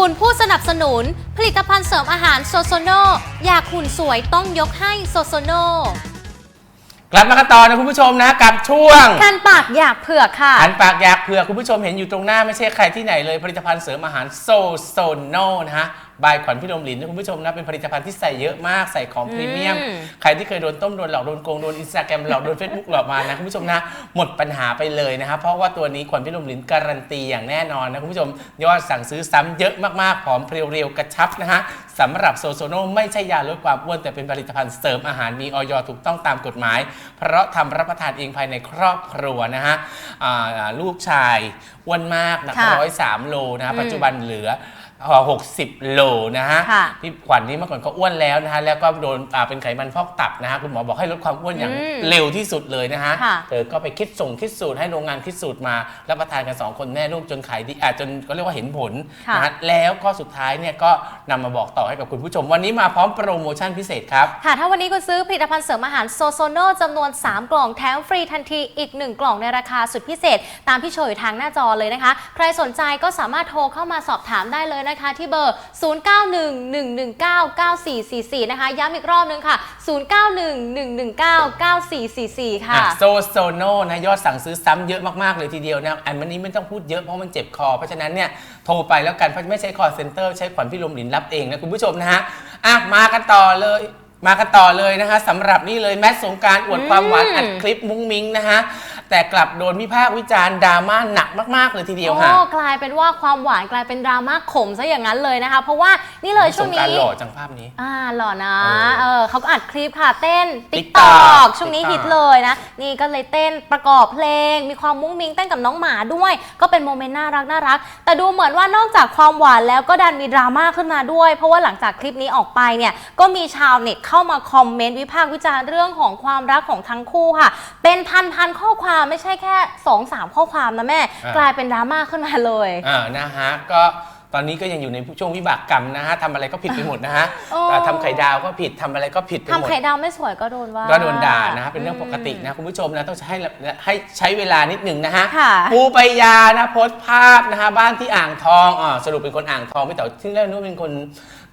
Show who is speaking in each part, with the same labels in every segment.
Speaker 1: คุณผู้สนับสนุน ผลิตภัณฑ์เสริมอาหารโซโซโนอยากหุ่นสวยต้องยกให้โซโซโน
Speaker 2: กลับมากันต่อนะคุณผู้ชมนะกับช่วง
Speaker 1: การปากอยากเผือกค่ะ
Speaker 2: หันปากอยากเผื่อคุณผู้ชมเห็นอยู่ตรงหน้าไม่ใช่ใครที่ไหนเลยผลิตภัณฑ์เสริมอาหารโซโซโนนะฮะบายขวัญพี่ลมหลินนะคุณผู้ชมนะเป็นผลิตภัณฑ์ที่ใส่เยอะมากใส่ของพรีเมียม
Speaker 1: อืม
Speaker 2: ใครที่เคยโดนต้มโดนหลอกโดนโกงโดนอินสตาแกรมหลอกโดนเฟซบุ๊กหลอกมานะคุณผู้ชมนะหมดปัญหาไปเลยนะครับเพราะว่าตัวนี้ขวัญพี่ลมหลินการันตีอย่างแน่นอนนะคุณผู้ชมยอดสั่งซื้อซ้ำเยอะมากๆผอมเพรียวๆกระชับนะฮะสำหรับโซโซโนไม่ใช่ยาลดความอ้วนแต่เป็นผลิตภัณฑ์เสริมอาหารมีออยถูกต้องตามกฎหมาย เพราะทำรับประทานเองภายในครอบครัวนะฮะอ่าลูกชายอ้วนมากหนัก
Speaker 1: ค่ะ
Speaker 2: ร้อยสามโลนะฮะ
Speaker 1: อืม
Speaker 2: ปัจจุบันเหลือ หกสิบโลนะฮะ
Speaker 1: ค่ะ
Speaker 2: พี่ขวัญนี่เมื่อก่อนก็อ้วนแล้วนะฮะแล้วก็โดนอ่าเป็นไขมันพอกตับนะฮะคุณหมอบอกให้ลดความอ้วนอย่าง
Speaker 1: อืม
Speaker 2: เร็วที่สุดเลยนะฮะ
Speaker 1: ค่ะ
Speaker 2: เธอก็ไปคิดส่งคิดสูตรให้โรงงานคิดสูตรมารับประทานกัน 2 คนแม่ลูกจนขายดีอ่าจนก็เรียกว่าเห็นผล
Speaker 1: ค่ะ
Speaker 2: นะฮะแล้วก็สุดท้ายเนี่ยก็นำมาบอกต่อให้กับคุณผู้ชม วันนี้มาพร้อมโปรโมชั่นพิเศษครับ
Speaker 1: ค่ะ ถ้าวันนี้คุณซื้อผลิตภัณฑ์เสริมอาหารโซโซโนจำนวน 3 กล่องแถมฟรีทันทีอีก 1 กล่องในราคาสุดพิเศษ ตามที่โชว์อยู่ทางหน้าจอเลยนะคะ ใครสนใจก็สามารถโทรเข้ามาสอบถามได้เลยนะคะ ที่เบอร์ 0911199444 นะคะ ย้ำอีกรอบนึงค่ะ 0911199444 ค่ะ
Speaker 2: โซโซโนนะยอดสั่งซื้อซ้ำเยอะมากๆเลยทีเดียวนะอันนี้ไม่ต้องพูดเยอะเพราะมันเจ็บคอ เพราะฉะนั้นเนี่ยโทรไปแล้วกันเพราะไม่ใช่คอร์เซ็นเตอร์ใช้ขวัญพี่ลมหลินรับเองนะคุณผู้ชมนะฮะอะมากันต่อเลยมากันต่อเลยนะคะสำหรับนี่เลยแมทสงการอวดความหวานอัดคลิปมุ้งมิ้งนะฮะ แต่กลับโดนวิพากษ์วิจารณ์ดราม่าหนักมากๆเลยทีเดียวค่ะ
Speaker 1: โอ้กลายเป็นว่าความหวานกลายเป็นดราม่าขมซะอย่างนั้นเลยนะคะ เพราะว่านี่เลยช่วง
Speaker 2: ส
Speaker 1: นี้
Speaker 2: กรารหล่อจังภาพนี้
Speaker 1: อ่าหล่อนะ
Speaker 2: เออ
Speaker 1: เออเขาก็อัดคลิปค่ะเต้น
Speaker 2: TikTok
Speaker 1: TikTok ช่วงนี้
Speaker 2: TikTok
Speaker 1: ฮิตเลยนะ นี่ก็เลยเต้นประกอบเพลง มีความมุ้งมิ้งเต้นกับน้องหมาด้วย ก็เป็นโมเมนต์น่ารักน่ารัก แต่ดูเหมือนว่านอกจากความหวานแล้วก็ดันมีดราม่าขึ้นมาด้วย เพราะว่าหลังจากคลิปนี้ออกไปเนี่ยก็มีชาวเน็ตเข้ามาคอมเมนต์วิพากษ์วิจารณ์เรื่องของความรักของทั้งคู่ค่ะ เป็นพันๆข้อความไม่ใช่แค่สองสามข้อความนะแม่
Speaker 2: อ่า
Speaker 1: กลายเป็นดราม่าขึ้นมาเลย
Speaker 2: อ่านะฮะก็ ตอนนี้ก็ยังอยู่ในช่วงวิบากกรรมนะฮะทำอะไรก็ผิดไปหมดนะฮะ
Speaker 1: โอ้
Speaker 2: แต่ทำไข่ดาวก็ผิดทำอะไรก็ผิดไปหม
Speaker 1: ทำ
Speaker 2: ด
Speaker 1: ไข่ดาวไม่สวยก็โดนว่า
Speaker 2: ก็โดนด่านะฮะเป็นเรื่องปกตินะคุณผู้ชมนะต้องให้ให้ใช้เวลานิดหนึ่งนะฮะ
Speaker 1: ค่ะ
Speaker 2: ปูปายานะโพสต์ภาพนะฮะบ้านที่อ่างทองอ่าสรุปเป็นคนอ่างทองไม่แต่ที่แรกนึกว่าเป็นคน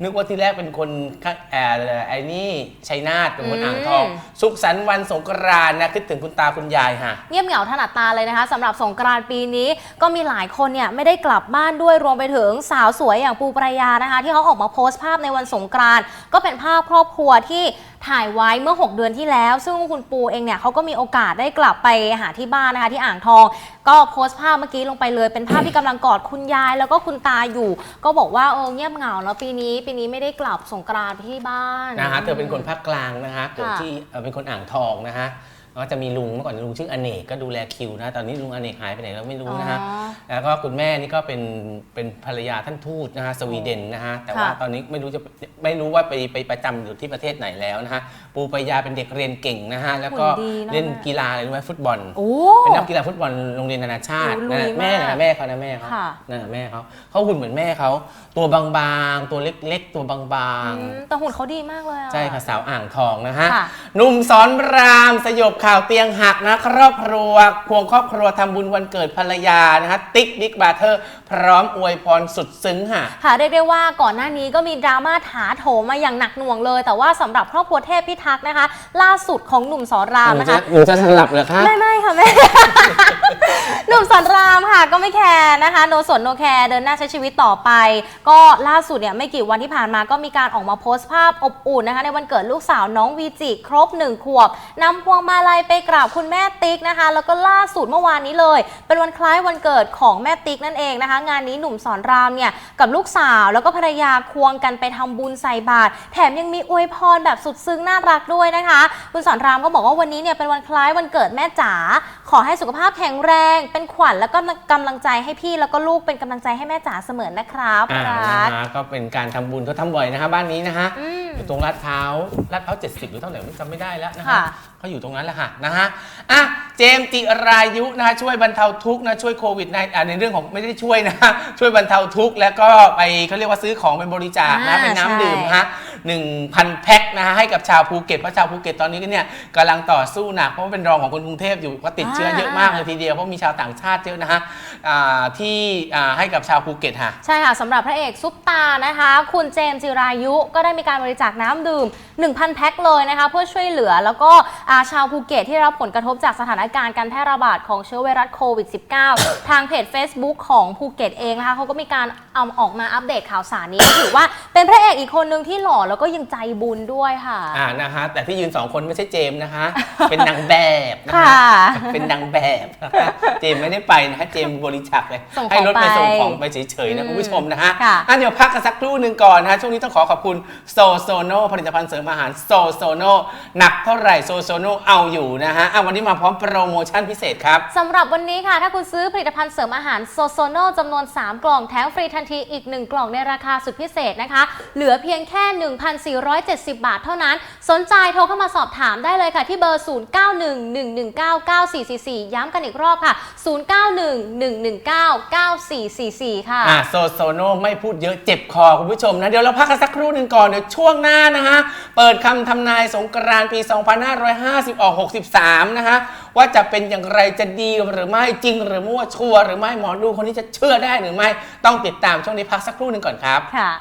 Speaker 2: นึกว่าที่แรกเป็นคนข้างแอร์ไอ้นี่ชัยนาทเป็นคนอ่างทอง
Speaker 1: อืม
Speaker 2: สุขสันต์วันสงกรานต์นะคิดถึงคุณตาคุณยายฮะ
Speaker 1: เงียบเหงาถนัดตาเลยนะคะสำหรับสงกรานต์ปีนี้ก็มีหลายคนเนี่ยไม่ได้กลับบ้านด้วยรวมไปถึงสาวสวยอย่างปูปรายานะคะ ที่เขาออกมาโพสต์ภาพในวันสงกรานต์ก็เป็นภาพครอบครัวที่ถ่ายไว้เมื่อ 6 เดือนที่แล้ว ซึ่งคุณปูเองเนี่ยเขาก็มีโอกาสได้กลับไปหาที่บ้านนะคะที่อ่างทอง ก็โพสต์ภาพเมื่อกี้ลงไปเลย เป็นภาพที่กำลังกอดคุณยาย แล้วก็คุณตาอยู่ ก็บอกว่าเออเงียบเหงาแล้วปีนี้ปีนี้ไม่ได้กลับสงกรานต์ที่บ้าน
Speaker 2: นะฮะเธอเป็นคนภาคกลางนะฮะเกิด
Speaker 1: ค่ะ
Speaker 2: ที่เอ่อเป็นคนอ่างทองนะฮะ ก็จะมีลุงเมื่อก่อนลุงชื่ออเนกก็ดูแลคิวนะ ตอนนี้ลุงอเนกหายไปไหนแล้วไม่รู้นะฮะ
Speaker 1: อ๋อ
Speaker 2: แล้วก็คุณแม่นี่ก็เป็นเป็นภรรยาท่านทูตนะฮะสวีเดนนะฮะ แต่ว่า
Speaker 1: ค่ะ
Speaker 2: ตอนนี้ไม่รู้จะไม่รู้ว่าไปไปประจำอยู่ที่ประเทศไหนแล้วนะฮะ ปูปายาเป็นเด็กเรียนเก่งนะฮะ แล้วก็
Speaker 1: หุ่นดีเนอะ
Speaker 2: เล่นกีฬาอะไรรู้ไหมฟุตบอล
Speaker 1: โอ้
Speaker 2: เป็นนักกีฬาฟุตบอลโรงเรียนนานาชาติ
Speaker 1: โอ้ลุย
Speaker 2: นะแม่
Speaker 1: มาก
Speaker 2: นะแม่เขานะแม่เขา
Speaker 1: ค่ะ
Speaker 2: นั่นนะแม่เขาเขาหุ่นเหมือนแม่เขาตัวบางๆ ตัวเล็กๆ ตัวบาง
Speaker 1: อืมแต่หุ่นเขาดีมากเลยอะ
Speaker 2: ๆ ใช่ค่ะสาวอ่างทองนะฮะ
Speaker 1: ค่ะ
Speaker 2: หนุ่มสอนรามสยบข่าวเตียงหักนะครอบครัวควงครอบครัวทำบุญวันเกิดภรรยานะฮะติ๊กบิ๊กบาเทอร์ พร้อมอวยพรสุดซึ้งค่ะ
Speaker 1: ค่ะเรียกได้ว่าก่อนหน้านี้ก็มีดราม่าถาโถมมาอย่างหนักหน่วงเลย แต่ว่าสำหรับครอบครัวเทพพิทักษ์นะคะ ล่าสุดของหนุ่มสอนรามนะคะ
Speaker 2: หนูจะสลับเหรอคะ
Speaker 1: ไม่ไม่ค่ะแม่หนุ่มสอนรามค่ะก็ไม่แคร์นะคะโนสนโนแคร์เดินหน้าใช้ชีวิตต่อไป ก็ล่าสุดเนี่ยไม่กี่วันที่ผ่านมาก็มีการออกมาโพสต์ภาพอบอุ่นนะคะในวันเกิดลูกสาวน้องวีจิครบหนึ่งขวบนำพวงมาลัยไปกราบคุณแม่ติ๊กนะคะ แล้วก็ล่าสุดเมื่อวานนี้เลย เป็นวันคล้ายวันเกิดของแม่ติ๊กนั่นเองนะคะ งานนี้หนุ่มสอนรามเนี่ยกับลูกสาวแล้วก็ภรรยาควงกันไปทำบุญใส่บาตรแถมยังมีอวยพรแบบสุดซึ้งน่ารักด้วยนะคะ คุณสอนรามก็บอกว่าวันนี้เนี่ยเป็นวันคล้ายวันเกิดแม่จ๋าขอให้สุขภาพแข็งแรง เป็นขวัญแล้วก็กำลังใจให้พี่แล้วก็ลูกเป็นกำลังใจให้แม่จ๋าเสมอนะครับ
Speaker 2: อ่า
Speaker 1: รัก
Speaker 2: นะฮะก็เป็นการทำบุญเขาทำบ่อยนะฮะบ้านนี้นะฮะ
Speaker 1: อืม
Speaker 2: อยู่ตรงลาดพร้าวลาดพร้าว70 หรือเท่าไหร่ไม่จำไม่ได้แล้วนะฮะ
Speaker 1: ค่ะ
Speaker 2: เขาอยู่ตรงนั้นแหละค่ะนะฮะอะเจมส์จิรายุนะฮะช่วยบรรเทาทุกข์นะช่วยโควิดในอ่าในเรื่องของไม่ได้ช่วยนะ ช่วยบรรเทาทุกข์แล้วก็ไปเขาเรียกว่าซื้อของเป็นบริจาคนะ
Speaker 1: อ่า
Speaker 2: เป็นน้ำ
Speaker 1: ใช่
Speaker 2: ดื่มฮะ 1,000 แพ็คนะฮะให้กับชาวภูเก็ตเพราะชาวภูเก็ตตอนนี้ก็เนี่ยกำลังต่อสู้หนักเพราะว่าเป็นรองของคนกรุงเทพอยู่ก็ติดเชื้อเยอะมากเลยทีเดียวเพราะมีชาวต่างชาติเยอะนะฮะ อ่าที่อ่าให้กับชาวภูเก็ตค่ะ
Speaker 1: ใช่ค่ะสำหรับพระเอกซุปตานะคะ คุณเจมส์จิรายุก็ได้มีการบริจาคน้ำดื่ม 1,000 แพ็คเลยนะคะเพื่อช่วยเหลือแล้วก็อ่าชาวภูเก็ตที่ได้รับผลกระทบจากสถานการณ์การแพร่ระบาดของเชื้อไวรัสโควิด -19 ทางเพจ Facebook ของภูเก็ตเองนะคะเขาก็มีการเอาออกมาอัปเดตข่าวสารนี้ ถือว่าเป็นพระเอกอีกคนนึงที่หล่อแล้วก็ยังใจบุญด้วยค่ะ
Speaker 2: อ่านะฮะแต่ที่ยืนสองคนไม่ใช่เจมส์นะคะ เป็นนางแบบนะ
Speaker 1: ค่ะ
Speaker 2: เป็นนางแบบนะคะเจมส์ไม่ได้ไปนะฮะเจมส์บริจาคเลย
Speaker 1: ส่งของ
Speaker 2: ให้รถไป
Speaker 1: ไป
Speaker 2: ส่งของไปเฉยๆนะ
Speaker 1: อืม
Speaker 2: คุณผู้ชมนะฮะ
Speaker 1: ค่ะ
Speaker 2: อะเดี๋ยวพักกันสักครู่หนึ่งก่อนนะฮะ ช่วงนี้ต้องขอขอบคุณโซโซโนผลิตภัณฑ์เสริมอาหารโซโซโนหนักเท่าไหร่โซโซโนเอาอยู่นะฮะอะวันนี้มาพร้อมโปรโมชั่นพิเศษครับ
Speaker 1: สำหรับวันนี้ค่ะ ถ้าคุณซื้อผลิตภัณฑ์เสริมอาหารโซโซโนจำนวน 3 กล่องแถมฟรีทันทีอีก 1 กล่องในราคาสุดพิเศษนะคะ เหลือเพียงแค่ 1,470 บาทเท่านั้น สนใจโทรเข้ามาสอบถามได้เลยค่ะ ที่เบอร์ 0911199444 ย้ำกันอีกรอบค่ะ 0911199444ค่ะ
Speaker 2: อ่าโซโซโนไม่พูดเยอะเจ็บคอคุณผู้ชมนะ เดี๋ยวเราพักกันสักครู่หนึ่งก่อน เดี๋ยวช่วงหน้านะฮะ เปิดคำทำนายสงกรานต์ปี 2550ออก63 นะฮะ ว่าจะเป็นอย่างไรจะดีหรือไม่จริงหรือมั่วชัวร์หรือไม่หมอดูคนนี้จะเชื่อได้หรือไม่ ต้องติดตามช่วงนี้พักสักครู่หนึ่งก่อนครับ
Speaker 1: ค่ะ